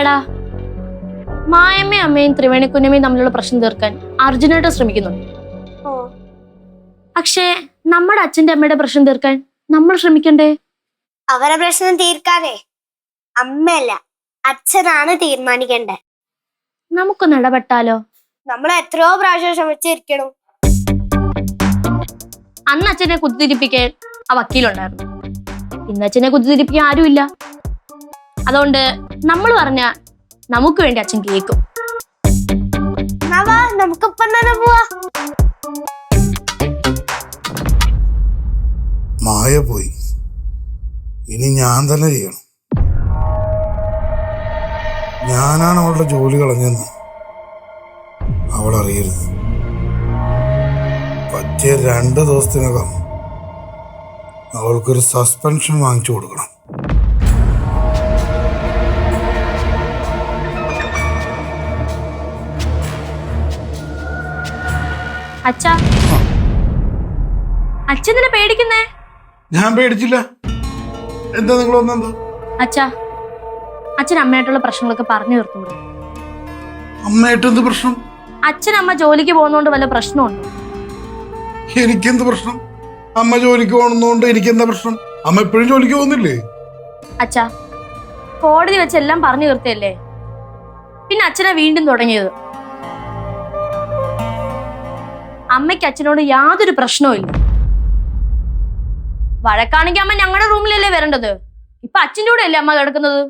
എടാ മായമ്മയും അമ്മയും ത്രിവേണി കുഞ്ഞമ്മയും തമ്മിലുള്ള പ്രശ്നം തീർക്കാൻ അർജുനായിട്ട് ശ്രമിക്കുന്നുണ്ട് പക്ഷേ നമ്മുടെ അച്ഛന്റെ അമ്മയുടെ പ്രശ്നം തീർക്കാൻ നമ്മൾ ശ്രമിക്കണ്ടേ? അവരെ പ്രശ്നം തീർക്കാനേ അമ്മയല്ല അച്ഛനാണ് തീരുമാനിക്കേണ്ടത്. നമുക്കൊന്ന് ഇടപെട്ടാലോ? നമ്മൾ എത്രയോ പ്രാവശ്യം ശ്രമിച്ചിരിക്കണം. അന്ന് അച്ഛനെ കുത്തിരിപ്പിക്കാൻ ആ വക്കീലുണ്ടായിരുന്നു. ഇന്ന് അച്ഛനെ കുത്തിരിപ്പിക്കാൻ ആരുമില്ല. അതുകൊണ്ട് നമ്മൾ പറഞ്ഞ നമുക്ക് വേണ്ടി അച്ഛൻ കേൾക്കും നമുക്കിപ്പം തന്നെ പോവാ. മായ പോയി. ഇനി ഞാൻ തന്നെ ചെയ്യണം. ഞാനാണ് അവളുടെ ജോലി കളഞ്ഞെന്ന് അവൾ അറിയരുത്. പറ്റിയ രണ്ട് ദിവസത്തിനകം അവൾക്കൊരു സസ്പെൻഷൻ വാങ്ങിച്ചു കൊടുക്കണം. അച്ഛാ. അച്ഛനെ പേടിക്കുന്നേ? ഞാൻ പേടിച്ചില്ല. എന്താ നിങ്ങൾ അച്ഛാ അച്ഛൻ അമ്മയായിട്ടുള്ള പ്രശ്നങ്ങളൊക്കെ പറഞ്ഞു തീർത്തുകൂടെ? അമ്മയായിട്ട് എന്ത് പ്രശ്നം? അച്ഛൻ അമ്മ ജോലിക്ക് പോകുന്നോണ്ട് വല്ല പ്രശ്നമുണ്ടോ? എനിക്കെന്ത് പ്രശ്നം? അമ്മ ജോലിക്ക് പോകുന്നോണ്ട് എനിക്കെന്താ പ്രശ്നം? അമ്മ എപ്പോഴും ജോലിക്ക് പോകുന്നില്ലേ? അച്ഛാ കോടതി വെച്ച് എല്ലാം പറഞ്ഞു തീർത്തല്ലേ പിന്നെ അച്ഛനെ വീണ്ടും തുടങ്ങിയത്. അമ്മയ്ക്ക് അച്ഛനോട് യാതൊരു പ്രശ്നവും ഇല്ല. വഴക്കാണെങ്കിൽ അമ്മ ഞങ്ങളുടെ റൂമിലല്ലേ വരേണ്ടത്? ഇപ്പൊ അച്ഛന്റെ കൂടെ അല്ലേ അമ്മ കിടക്കുന്നത്?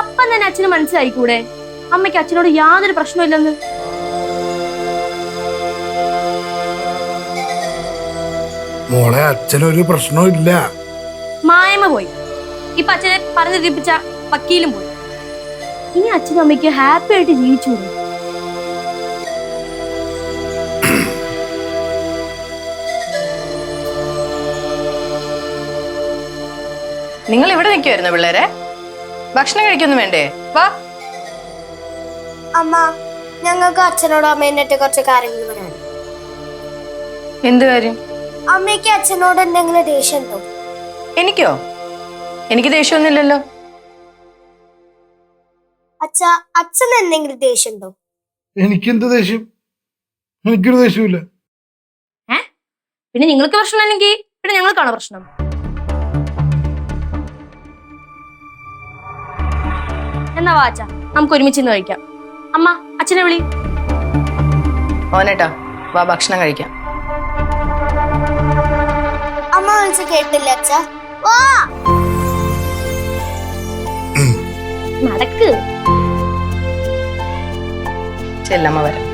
അപ്പം തന്നെ അച്ഛന് മനസ്സിലായിക്കൂടെ? അമ്മയ്ക്ക് അച്ഛനോട് യാതൊരു പ്രശ്നമില്ലെന്ന് മോളെ അച്ഛനൊരു പ്രശ്നവും ഇല്ല. മായമ പോയി. ഇപ്പൊ അച്ഛനെ പറഞ്ഞു തിരിപ്പിച്ച വക്കീലും പോയി. ഇനി അച്ഛനും അമ്മയ്ക്ക് ഹാപ്പി ആയിട്ട് ജീവിച്ചു നിങ്ങൾ ഇവിടെ നിൽക്കുമായിരുന്നു പിള്ളേരെ? ഭക്ഷണം കഴിക്കൊന്നും വേണ്ടേ? വാ. അമ്മ ഞങ്ങൾക്ക് അച്ഛനോടും അമ്മേന്റെ കുറച്ച് കാര്യങ്ങൾ പറയാൻ എന്ത് കാര്യം? അമ്മയ്ക്ക് അച്ഛനോട് എന്തെങ്കിലും ദേഷ്യം ഉണ്ടോ? എനിക്കോ? എനിക്ക് ദേഷ്യമൊന്നുമില്ലല്ലോ. അച്ഛ അച്ഛൻ എന്തെങ്കിലും ദേഷ്യം ഉണ്ടോ എനിക്കെന്ത് ദേഷ്യം? എനിക്കൊരു ദേഷ്യമില്ല പിന്നെ നിങ്ങൾക്ക് പ്രശ്നമില്ലെങ്കിൽ പിന്നെ ഞങ്ങൾക്കാണോ പ്രശ്നം? എന്നാ വാ അച്ഛാ നമുക്ക് ഒരുമിച്ച് ഇന്ന് കഴിക്കാം. അമ്മ അച്ഛനെ വിളി. മോനേട്ടാ വാ ഭക്ഷണം കഴിക്കാം. അമ്മ വിളിച്ച് കേട്ടില്ല അച്ഛ. വാ! നടക്ക്. ചെല്ലമ്മ വരാം.